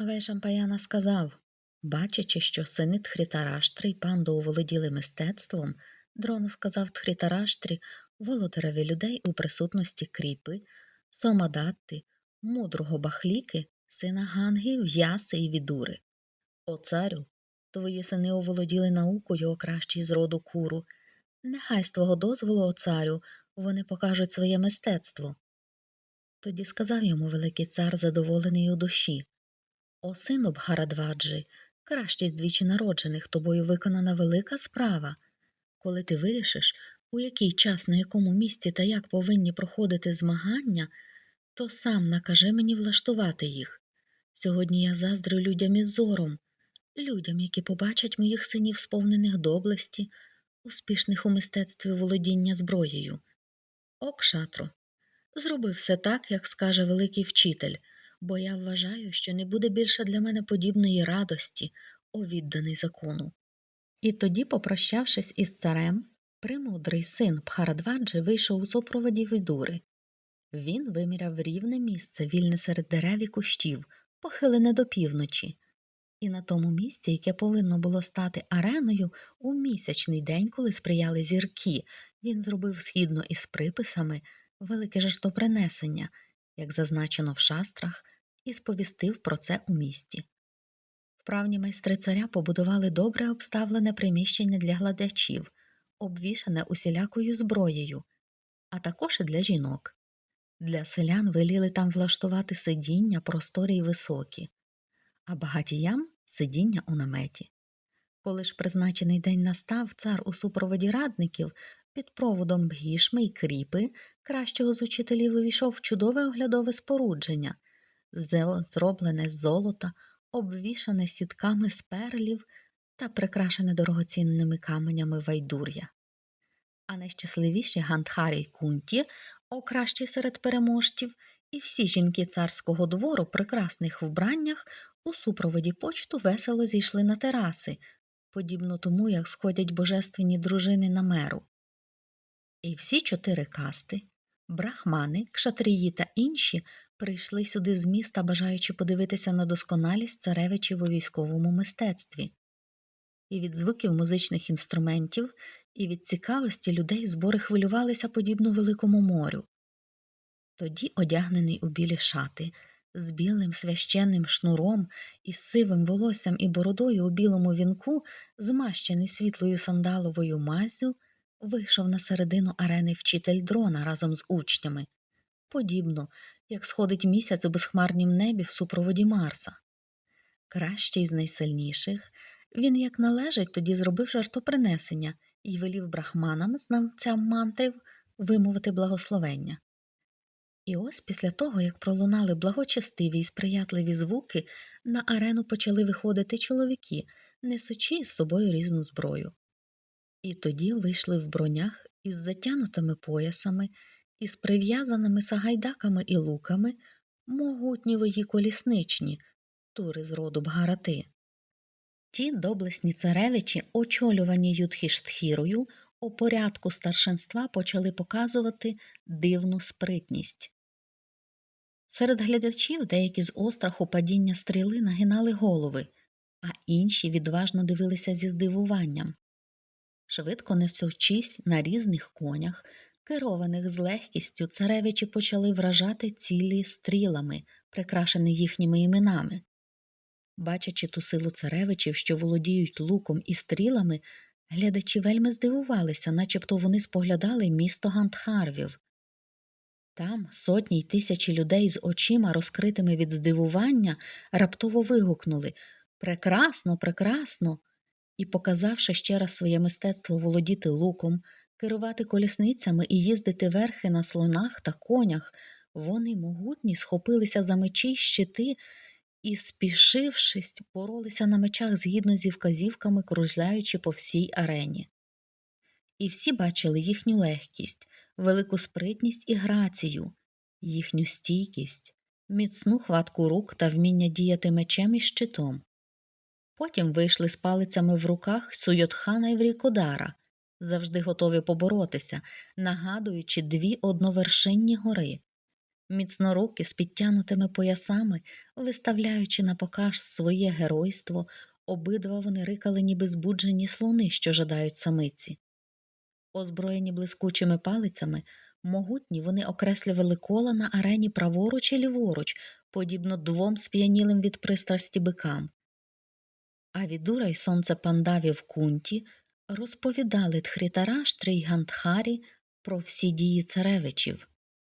Але Шампаяна сказав бачачи, що сини Тхрітараштри й панду оволоділи мистецтвом, дрона сказав Тхрітараштрі володареві людей у присутності кріпи, Сомадатти, мудрого бахліки, сина Ганги, В'яси і Відури. О царю, твої сини оволоділи наукою о кращій з роду куру. Нехай з твого дозволу, о царю, вони покажуть своє мистецтво. Тоді сказав йому великий цар, задоволений у душі О сину Бхарадваджи, кращий з двічі народжених, тобою виконана велика справа. Коли ти вирішиш, у який час, на якому місці та як повинні проходити змагання, то сам накажи мені влаштувати їх. Сьогодні я заздрю людям із зором, людям, які побачать моїх синів, сповнених доблесті, успішних у мистецтві володіння зброєю. О, кшатро, зроби все так, як скаже великий вчитель, бо я вважаю, що не буде більше для мене подібної радості, о відданий закону. І тоді, попрощавшись із царем, премудрий син Пхарадваджи вийшов у супроводі Відури. Він виміряв рівне місце, вільне серед дерев і кущів, похилене до півночі. І на тому місці, яке повинно було стати ареною, у місячний день, коли сприяли зірки, він зробив східно із приписами велике жертвопринесення, як зазначено в шастрах, і сповістив про це у місті. Вправні майстри царя побудували добре обставлене приміщення для гладачів, обвішане усілякою зброєю, а також і для жінок. Для селян веліли там влаштувати сидіння просторі й високі, а багатіям сидіння у наметі. Коли ж призначений день настав, цар у супроводі радників під проводом бгішми й кріпи, кращого з учителів увійшов в чудове оглядове спорудження, зроблене з золота, обвішане сітками з перлів та прикрашене дорогоцінними каменями вайдур'я. А найщасливіші Гандхарі й кунті, о кращі серед переможців, і всі жінки царського двору, прекрасних вбраннях, у супроводі почту весело зійшли на тераси, подібно тому, як сходять божественні дружини на меру. І всі чотири касти брахмани, кшатрії та інші прийшли сюди з міста, бажаючи подивитися на досконалість царевичів у військовому мистецтві. І від звуків музичних інструментів, і від цікавості людей збори хвилювалися подібно великому морю. Тоді, одягнений у білі шати, з білим священним шнуром, із сивим волоссям і бородою у білому вінку, змащений світлою сандаловою мазю, вийшов на середину арени вчитель дрона разом з учнями, подібно, як сходить місяць у безхмарнім небі в супроводі Марса. Кращий з найсильніших, він, як належить, тоді зробив жартопринесення і велів брахманам, знавцям мантрів, вимовити благословення. І ось після того, як пролунали благочестиві й сприятливі звуки, на арену почали виходити чоловіки, несучи з собою різну зброю. І тоді вийшли в бронях із затянутими поясами, із прив'язаними сагайдаками і луками, могутні вої колісничні, тури з роду Бгарати. Ті доблесні царевичі, очолювані Юдхіштхірою, у порядку старшинства почали показувати дивну спритність. Серед глядачів деякі з остраху падіння стріли нагинали голови, а інші відважно дивилися зі здивуванням. Швидко несучись на різних конях, керованих з легкістю, царевичі почали вражати цілі стрілами, прикрашені їхніми іменами. Бачачи ту силу царевичів, що володіють луком і стрілами, глядачі вельми здивувалися, начебто вони споглядали місто Гандхарвів. Там сотні й тисячі людей з очима, розкритими від здивування, раптово вигукнули Прекрасно, прекрасно. І, показавши ще раз своє мистецтво володіти луком, керувати колісницями і їздити верхи на слонах та конях, вони могутні схопилися за мечі щити і, спішившись, боролися на мечах згідно зі вказівками, кружляючи по всій арені. І всі бачили їхню легкість, велику спритність і грацію, їхню стійкість, міцну хватку рук та вміння діяти мечем і щитом. Потім вийшли з палицями в руках Суйотхана і Врікодара, завжди готові поборотися, нагадуючи дві одновершинні гори. міцноруки з підтянутими поясами, виставляючи на покаж своє геройство, обидва вони рикали, ніби збуджені слони, що жадають самиці. Озброєні блискучими палицями, могутні вони окреслювали кола на арені праворуч і ліворуч, подібно двом сп'янілим від пристрасті бикам. А Відура й сонце пандаві в кунті розповідали Тхрітараш Трейгандхарі про всі дії царевичів.